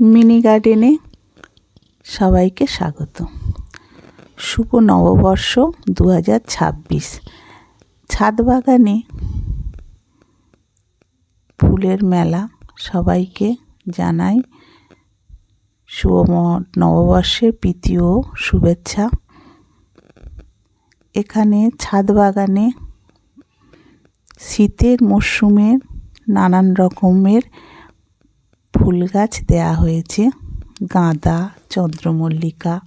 Mini গার্ডেনে সবাইকে স্বাগত। শুভ নববর্ষ দু হাজার ছাব্বিশ। ছাদ বাগানে ফুলের মেলা সবাইকে জানাই শুভ নববর্ষের প্রীতি ও শুভেচ্ছা। এখানে ছাদ বাগানে শীতের মরশুমে নানান রকমের ফুল গাছ দেয়া হয়েছে, গাঁদা, চন্দ্রমল্লিকা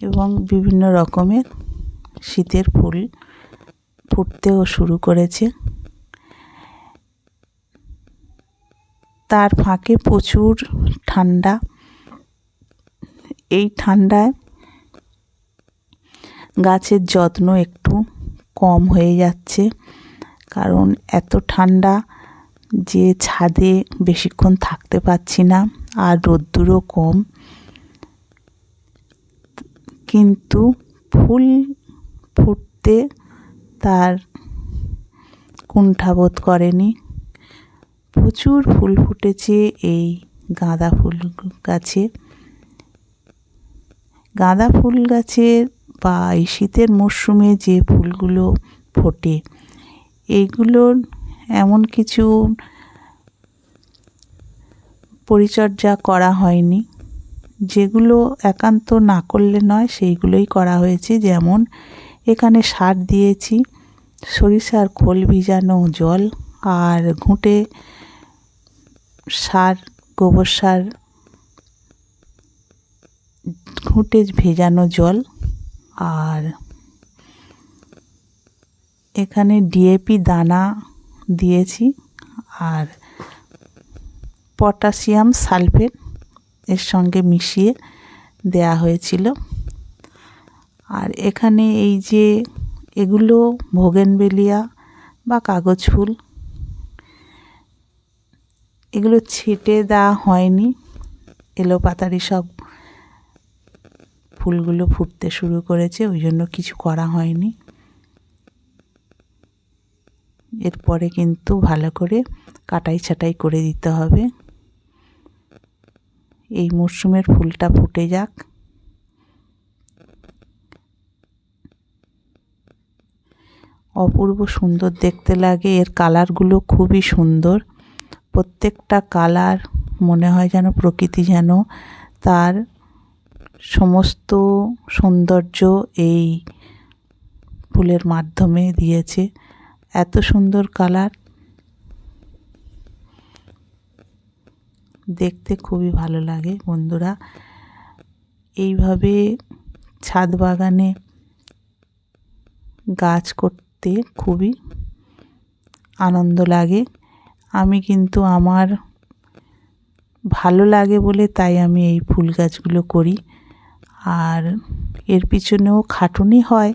এবং বিভিন্ন রকমের শীতের ফুল ফুটতেও শুরু করেছে। তার ফাঁকে প্রচুর ঠান্ডা। এই ঠান্ডায় গাছের যত্ন একটু কম হয়ে যাচ্ছে। কারণ এত ঠান্ডা যে ছাদে বেশিক্ষণ থাকতে পারছি না আর রোদ্দুরও কম। কিন্তু ফুল ফুটতে তার কুণ্ঠাবোধ করেনি। প্রচুর ফুল ফুটেছে এই গাঁদা ফুল গাছে। গাঁদা ফুল গাছের বা এই শীতের মরশুমে যে ফুলগুলো ফোটে এইগুলোর এমন কিছু পরিচর্যা করা হয়নি। যেগুলো একান্ত না করলে নয়, সেইগুলোই করা হয়েছে। যেমন, এখানে সার দিয়েছি, সরিষার খোল ভিজানো জল আর ঘুঁটে সার, গোবর সার, ঘুঁটে ভেজানো জল আর এখানে ডিএপি দানা দিয়েছি আর পটাশিয়াম সালফেট এর সঙ্গে মিশিয়ে দেয়া হয়েছিল। আর এখানে এই যে এগুলো ভোগেনবেলিয়া বা কাগজ ফুল, এগুলো ছেটে দেওয়া হয়নি। এলো পাতারি সব ফুলগুলো ফুটতে শুরু করেছে, ওই জন্য কিছু করা হয়নি। এরপরে কিন্তু ভালো করে কাটাই ছাটাই করে দিতে হবে। এই মরশুমের ফুলটা ফুটে যাক। অপূর্ব সুন্দর দেখতে লাগে, এর কালারগুলো খুবই সুন্দর। প্রত্যেকটা কালার মনে হয় যেন প্রকৃতি যেন তার সমস্ত সৌন্দর্য এই ফুলের মাধ্যমে দিয়েছে। এত সুন্দর কালার। দেখতে খুবই ভালো লাগে বন্ধুরা। এইভাবে ছাদ বাগানে গাছ করতে খুবই আনন্দ লাগে। আমি কিন্তু আমার ভালো লাগে বলে তাই আমি এই ফুল গাছগুলো করি। আর এর পিছনেও খাটুনি হয়,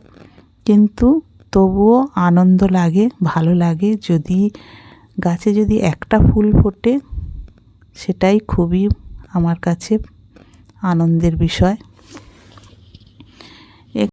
কিন্তু তবুও আনন্দ লাগে, ভালো লাগে। যদি গাছে যদি একটা ফুল ফোটে, সেটাই খুবই আমার কাছে আনন্দের বিষয়।